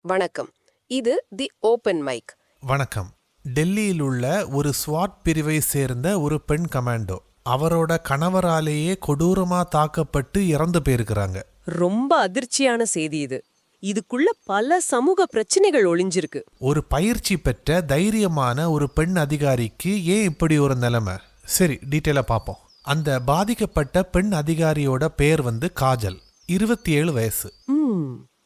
வணக்கம். இது தி open mic. வணக்கம். டெல்லியில் உள்ள ஒரு ஸ்வாட் பிரிவை சேர்ந்த ஒரு பெண் கமாண்டோ அவரோட கணவராலேயே கொடூரமா தாக்கப்பட்டு இறந்து போயிருக்கிறாங்க. ரொம்ப அதிர்ச்சியான செய்தி இது. இதுக்குள்ள பல சமூக பிரச்சனைகள் ஒளிஞ்சிருக்கு. ஒரு பயிற்சி பெற்ற தைரியமான ஒரு பெண் அதிகாரிக்கு ஏன் இப்படி ஒரு நிலைமை? சரி டீட்டெயிலா பார்ப்போம். அந்த பாதிக்கப்பட்ட பெண் அதிகாரியோட பேர் வந்து காஜல். இருபத்தி ஏழு வயசு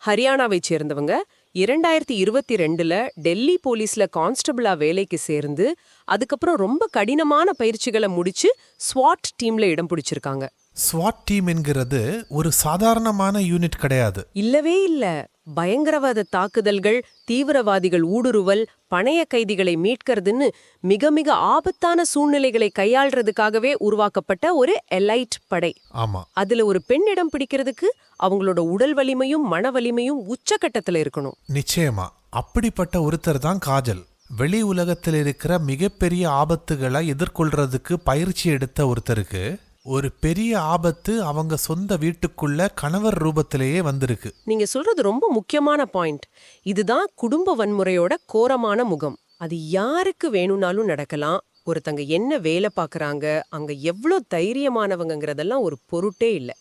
ஹரியானாவை சேர்ந்தவங்க. இரண்டாயிரத்தி இருபத்தி ரெண்டுல டெல்லி போலீஸ்ல கான்ஸ்டபிளா வேலைக்கு சேர்ந்து அதுக்கப்புறம் ரொம்ப கடினமான பயிற்சிகளை முடிச்சு ஸ்வாட் டீம்ல இடம் பிடிச்சிருக்காங்க. ஸ்வாட் டீம் என்கிறது ஒரு சாதாரணமான யூனிட் கிடையாது. இல்லவே இல்ல. பயங்கரவாத தாக்குதல்கள் தீவிரவாதிகள் ஊடுருவல் பணைய கைதிகளை மீட்கிறதுன்னு மிக மிக ஆபத்தான சூழ்நிலைகளை கையாள்றதுக்காகவே உருவாக்கப்பட்ட ஒரு எலைட் படை. ஆமா. அதுல ஒரு பெண் இடம் பிடிக்கிறதுக்கு அவங்களோட உடல் வலிமையும் மன வலிமையும் உச்சக்கட்டத்துல இருக்கணும். நிச்சயமா. அப்படிப்பட்ட ஒருத்தர் தான் காஜல். வெளி உலகத்தில் இருக்கிற மிகப்பெரிய ஆபத்துகளை எதிர்கொள்றதுக்கு பயிற்சி எடுத்த ஒருத்தருக்கு ஒரு பெரிய ஆபத்து அவங்க சொந்த வீட்டுக்குள்ள கணவர் ரூபத்திலேயே வந்திருக்கு. நீங்க சொல்றது ரொம்ப முக்கியமான பாயிண்ட். இதுதான் குடும்ப வன்முறையோட கோரமான முகம். அது யாருக்கு வேணும்னாலும் நடக்கலாம். ஒருத்தங்க என்ன வேலை பார்க்கறாங்க அங்க எவ்வளோ தைரியமானவங்கங்கிறதெல்லாம் ஒரு பொருட்டே இல்லை.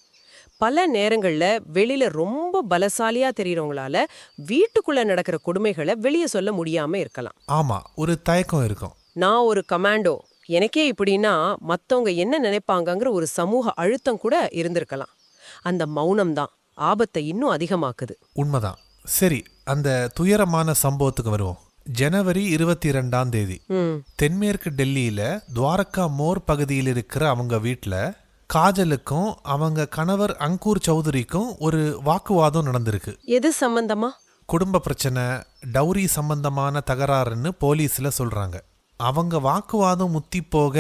பல நேரங்கள்ல வெளியில ரொம்ப பலசாலியா தெரியறவங்களால வீட்டுக்குள்ள நடக்கிற கொடுமைகளை வெளியே சொல்ல முடியாம இருக்கலாம். ஆமா ஒரு தயக்கம் இருக்கும். நான் ஒரு கமாண்டோ எனக்கே இப்படின்னா மத்தவங்க என்ன நினைப்பாங்கங்கிற ஒரு சமூக அழுத்தம் கூட இருந்திருக்கலாம். அந்த மௌனம் தான் ஆபத்தை இன்னும் அதிகமாக்குது. உண்மைதான். சரி அந்த துயரமான சம்பவத்துக்கு வருவோம். ஜனவரி இருபத்தி ரெண்டாம் தேதி தென்மேற்கு டெல்லியில துவாரகா மோர் பகுதியில் இருக்கிற அவங்க வீட்ல காஜலுக்கும் அவங்க கணவர் அங்கூர் சௌதரிக்கும் ஒரு வாக்குவாதம் நடந்திருக்கு. எது சம்பந்தமா? குடும்ப பிரச்சனை டௌரி சம்பந்தமான தகராறுன்னு போலீஸ்ல சொல்றாங்க. அவங்க வாக்குவாதம் முத்தி போக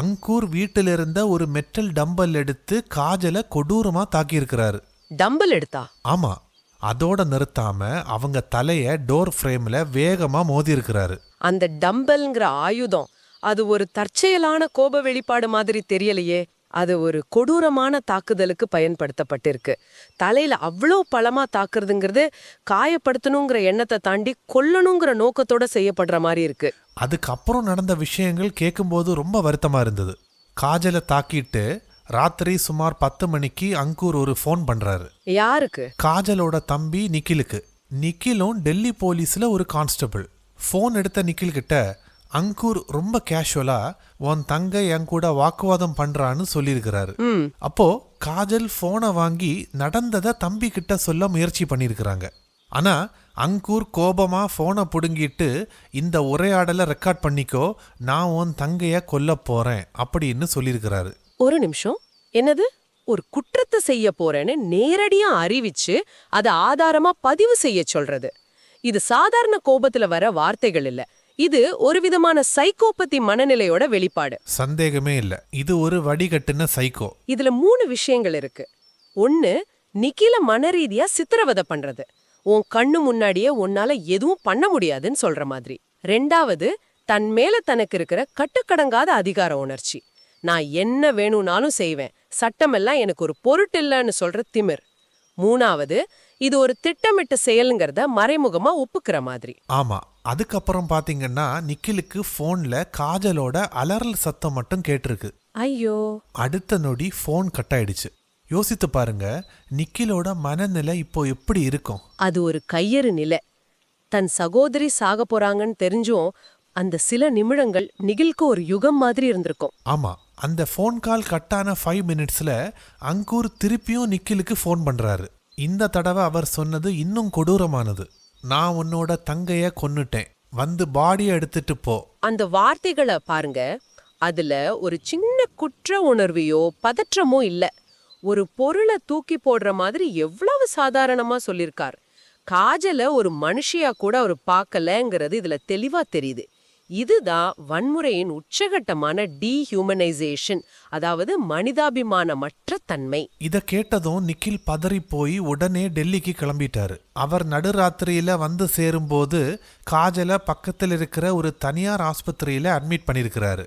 அங்கூர் வீட்டில் இருந்த ஒரு மெட்டல் டம்பல் எடுத்து காஜலை கொடூரமா தாக்கியிருக்கிறாரு. டம்பல் எடுத்தா? ஆமா. அதோட நிறுத்தாம அவங்க தலைய டோர் ஃப்ரேம்ல வேகமா மோதி இருக்கிறாரு அந்த டம்பல்ங்கிற ஆயுதம் அது ஒரு தற்செயலான கோப வெளிப்பாடு மாதிரி தெரியலையே அது ஒரு கொடூரமான தாக்குதலுக்கு பயன்படுத்தப்பட்டிருக்கு. தலையில அவ்வளோ பலமா தாக்குறதுங்கிறது காயப்படுத்தணுங்கிற எண்ணத்தை தாண்டி கொல்லணுங்கிற நோக்கத்தோட செய்யப்படுற மாதிரி இருக்கு. அதுக்கப்புறம் நடந்த விஷயங்கள் கேட்கும்போது ரொம்ப வருத்தமா இருந்தது. காஜலை தாக்கிட்டு ராத்திரி சுமார் பத்து மணிக்கு அங்கூர் ஒரு ஃபோன் பண்றாரு. யாருக்கு? காஜலோட தம்பி நிக்கிலுக்கு. நிக்கிலும் டெல்லி போலீஸ்ல ஒரு கான்ஸ்டபிள். ஃபோன் எடுத்த நிக்கில் கிட்ட அங்கூர் ரொம்ப கேஷுவலா உன் தங்கை என் கூட வாக்குவாதம் பண்றான்னு சொல்லியிருக்கிறாரு. அப்போ காஜல் போனை வாங்கி நடந்ததை தம்பி கிட்ட சொல்ல முயற்சி பண்ணியிருக்கிறாங்க. ஆனா அங்கூர் கோபமா போனை புடுங்கிட்டு இந்த உரையாடலை ரெக்கார்ட் பண்ணிக்கோ நான் உன் தங்கைய கொல்ல போறேன் அப்படின்னு சொல்லியிருக்கிறாரு. ஒரு நிமிஷம். என்னது? ஒரு குற்றத்தை செய்ய போறேன்னு நேரடியா அறிவிச்சு அதை ஆதாரமா பதிவு செய்ய சொல்றது. இது சாதாரண கோபத்துல வர வார்த்தைகள் இல்ல. இது ஒரு விதமான சைக்கோபதி மனநிலையோட வெளிப்பாடு. சந்தேகமே இல்ல. இது ஒரு வடிகட்டுன சைக்கோ இதுல மூணு விஷயங்கள் இருக்கு. ஒன்னு நிக்கில மனரீதியா சித்திரவதை பண்றது. உன் கண்ணு முன்னாடியே உன்னால எதுவும் பண்ண முடியாதுன்னு சொல்ற மாதிரி. ரெண்டாவது தன் மேல தனக்கு இருக்கிற கட்டுக்கடங்காத அதிகார உணர்ச்சி. நான் என்ன வேணும்னாலும் செய்வேன். சட்டமெல்லாம் எனக்கு ஒரு பொருட்டில்லைன்னு சொல்ற திமிர். மூணாவது இது ஒரு திட்டமிட்ட செயலுங்கிறத மறைமுகமா ஒப்புக்கிற மாதிரி. ஆமா அதுக்கப்புறம் பாத்தீங்கன்னா நிக்கிலுக்கு போன்ல காஜலோட அலறல் சத்தம் மட்டும் கேட்டிருக்கு. ஐயோ. அடுத்த நொடி ஃபோன் கட் ஆயிடுச்சு. யோசித்து பாருங்க நிக்கிலோட மனநிலை இப்போ எப்படி இருக்கும்? அது ஒரு கையறு நிலை. தன் சகோதரி சாக போறாங்கன்னு தெரிஞ்சும் அந்த சில நிமிடங்கள் நிகில்க்கு ஒரு யுகம் மாதிரி இருந்திருக்கும். ஆமா அந்த ஃபோன் கால் கட்டான ஃபைவ் மினிட்ஸ்ல அங்கூர் திருப்பியும் நிக்கிலுக்கு ஃபோன் பண்றாரு. இந்த தடவை அவர் சொன்னது இன்னும் கொடூரமானது. நான் உன்னோட தங்கைய கொன்னுட்டேன். வந்து பாடியை எடுத்துட்டு போ. அந்த வார்த்தைகளை பாருங்க. அதுல ஒரு சின்ன குற்ற உணர்வையோ பதற்றமோ இல்ல. ஒரு பொருளை தூக்கி போடுற மாதிரி எவ்வளவு சாதாரணமா சொல்லிருக்கார். காஜல ஒரு மனுஷியா கூட அவர் பார்க்கலங்கிறது இதுல தெளிவா தெரியுது. இதுதான் வன்முறையின் உச்சகட்டமான டீஹியூமனைசேஷன் அதாவது மனிதாபிமானமற்ற தன்மை. இத கேட்டதும் நிக்கில் பதறி போய் உடனே டெல்லிக்கு கிளம்பிட்டாரு. அவர் நடுராத்திரியில வந்து சேரும்போது காஜல பக்கத்தில் இருக்கிற ஒரு தனியார் ஆஸ்பத்திரியில அட்மிட் பண்ணியிருக்கிறாரு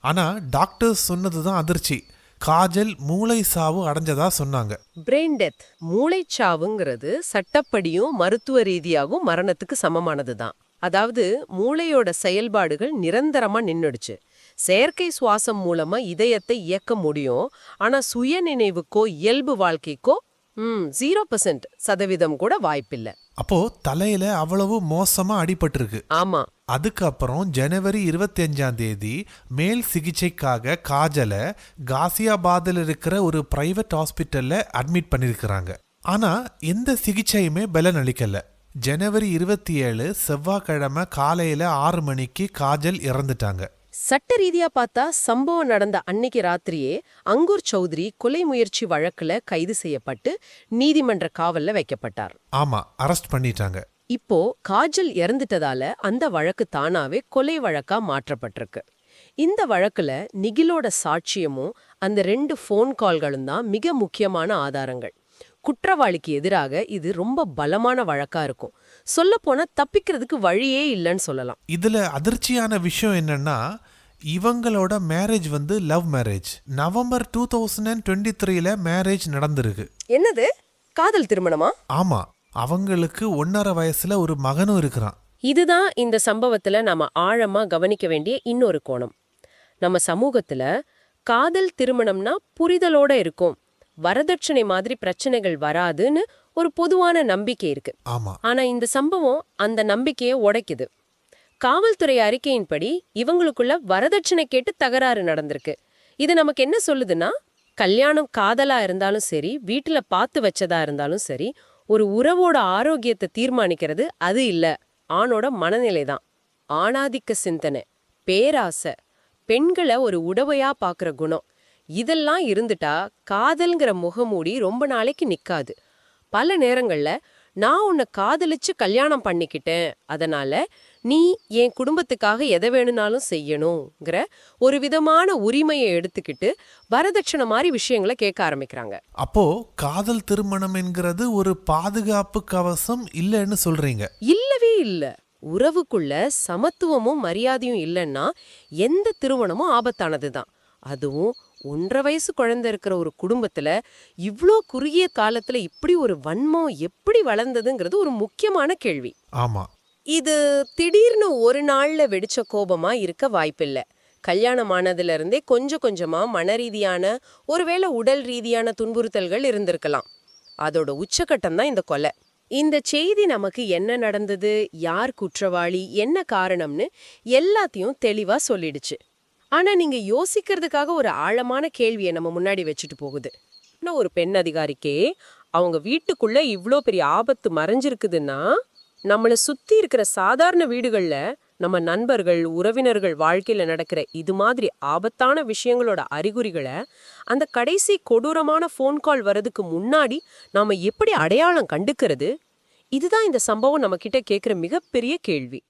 ஆனா டாக்டர்ஸ் சொன்னதுதான் அதிர்ச்சி. காஜல் மூளை சாவு அடைஞ்சதா சொன்னாங்க. பிரெயின் டெத் மூளைச்சாவுங்கிறது சட்டப்படியும் மருத்துவ ரீதியாகவும் மரணத்துக்கு சமமானதுதான். அதாவது மூளையோட செயல்பாடுகள் நிரந்தரமா நின்னுடுச்சு. செயற்கை சுவாசம் மூலமா இதயத்தை இயக்க முடியும். ஆனா சுய நினைவுக்கோ இயல்பு வாழ்க்கைக்கோ ம் ஜீரோ பர்சன்ட் சதவீதம் கூட வாய்ப்பில்லை. அப்போ தலையில அவ்வளவு மோசமா அடிபட்டிருக்கு. ஆமா. அதுக்கப்புறம் ஜனவரி இருபத்தி அஞ்சாம் தேதி மேல் சிகிச்சைக்காக காஜலை காசியாபாத்தில் இருக்கிற ஒரு பிரைவேட் ஹாஸ்பிட்டல்ல அட்மிட் பண்ணியிருக்கிறாங்க ஆனா எந்த சிகிச்சையுமே பலன் அளிக்கல. ஜனவரி இருபத்தி ஏழு செவ்வாய்க்கிழமை காலையில ஆறு மணிக்கு காஜல் இறந்துட்டாங்க. சட்ட ரீதியா பார்த்தா சம்பவம் நடந்த அன்னைக்கு ராத்திரியே அங்கூர் சௌத்ரி கொலை முயற்சி வழக்குல கைது செய்யப்பட்டு நீதிமன்ற காவல்ல வைக்கப்பட்டார். ஆமா அரெஸ்ட் பண்ணிட்டாங்க. இப்போ காஜல் இறந்துட்டதால அந்த வழக்கு தானாவே கொலை வழக்கா மாற்றப்பட்டிருக்கு. இந்த வழக்குல நிகிலோட சாட்சியமும் அந்த ரெண்டு ஃபோன் கால்களும் தான் மிக முக்கியமான ஆதாரங்கள். குற்றவாளிக்கு எதிராக இது ரொம்ப பலமான வழக்கா இருக்கும். சொல்லப்போனா தப்பிக்கிறதுக்கு வழியே இல்லைன்னு சொல்லலாம். இதுல அதிர்ச்சியான விஷயம் என்னன்னா இவங்களோட மேரேஜ் வந்து love marriage November two thousand and twenty த்ரீல மேரேஜ் நடந்திருக்கு. என்னது? காதல் திருமணமா? ஆமா. அவங்களுக்கு ஒன்னரை வயசுல ஒரு மகனும் இருக்கிறான். இதுதான் இந்த சம்பவத்துல நாம ஆழமா கவனிக்க வேண்டிய இன்னொரு கோணம். நம்ம சமூகத்துல காதல் திருமணம்னா புரிதலோட இருக்கும். வரதட்சணை மாதிரி பிரச்சனைகள் வராதுன்னு ஒரு பொதுவான நம்பிக்கை இருக்கு. ஆனா இந்த சம்பவம் அந்த நம்பிக்கையை உடைக்குது. காவல்துறை அறிக்கையின்படி இவங்களுக்குள்ள வரதட்சணை கேட்டு தகராறு நடந்திருக்கு. இது நமக்கு என்ன சொல்லுதுன்னா கல்யாணம் காதலா இருந்தாலும் சரி வீட்டுல பார்த்து வச்சதா இருந்தாலும் சரி ஒரு உறவோட ஆரோக்கியத்தை தீர்மானிக்கிறது அது இல்ல. ஆணோட மனநிலை தான். ஆணாதிக்க சிந்தனை பேராசை பெண்களை ஒரு உடவையா பார்க்குற குணம். இதெல்லாம் இருந்துட்டா காதல்ங்கிற முகமூடி ரொம்ப நாளைக்கு நிக்காது. பல நேரங்கள்ல நான் உன்னை காதலிச்சு கல்யாணம் பண்ணிக்கிட்டேன். அதனால நீ என் குடும்பத்துக்காக எதை வேணும்னாலும் செய்யணுங்கிற ஒரு விதமான உரிமையை எடுத்துக்கிட்டு வரதட்சணை மாதிரி விஷயங்களை கேட்க ஆரம்பிக்கிறாங்க. அப்போ காதல் திருமணம் என்கிறது ஒரு பாதுகாப்பு கவசம் இல்லைன்னு சொல்றீங்க. இல்லவே இல்ல. உறவுக்குள்ள சமத்துவமும் மரியாதையும் இல்லைன்னா எந்த திருமணமும் ஆபத்தானதுதான். அதுவும் ஒன்றரை வயசு குழந்தை இருக்கிற ஒரு குடும்பத்துல இவ்ளோ குறுகிய காலத்துல இப்படி ஒரு வன்மம் எப்படி வளர்ந்ததுங்கிறது ஒரு முக்கியமான கேள்வி. ஆமா. இது திடீர்னு ஒரு நாள்ல வெடிச்ச கோபமா இருக்க வாய்ப்பில்ல. கல்யாணம் ஆனதுல இருந்தே கொஞ்சம் கொஞ்சமா மனரீதியான ஒருவேளை உடல் ரீதியான துன்புறுத்தல்கள் இருந்திருக்கலாம். அதோட உச்சகட்டம் தான் இந்த கொலை. இந்த செய்தி நமக்கு என்ன நடந்தது யார் குற்றவாளி என்ன காரணம்னு எல்லாத்தையும் தெளிவா சொல்லிடுச்சு. ஆனா நீங்க யோசிக்கிறதுக்காக ஒரு ஆழமான கேள்வியை நம்ம முன்னாடி வச்சுட்டு போகுது. நான் ஒரு பெண் அதிகாரிக்கே அவங்க வீட்டுக்குள்ள இவ்வளோ பெரிய ஆபத்து மறைஞ்சிருக்குதுன்னா நம்மளை சுத்தி இருக்கிற சாதாரண வீடுகள்ல நம்ம நண்பர்கள் உறவினர்கள் வாழ்க்கையில நடக்கிற இது மாதிரி ஆபத்தான விஷயங்களோட அறிகுறிகளை அந்த கடைசி கொடூரமான ஃபோன் கால் வரதுக்கு முன்னாடி நாம எப்படி அடையாளம் கண்டுக்கிறது? இதுதான் இந்த சம்பவம் நம்ம கிட்ட மிகப்பெரிய கேள்வி.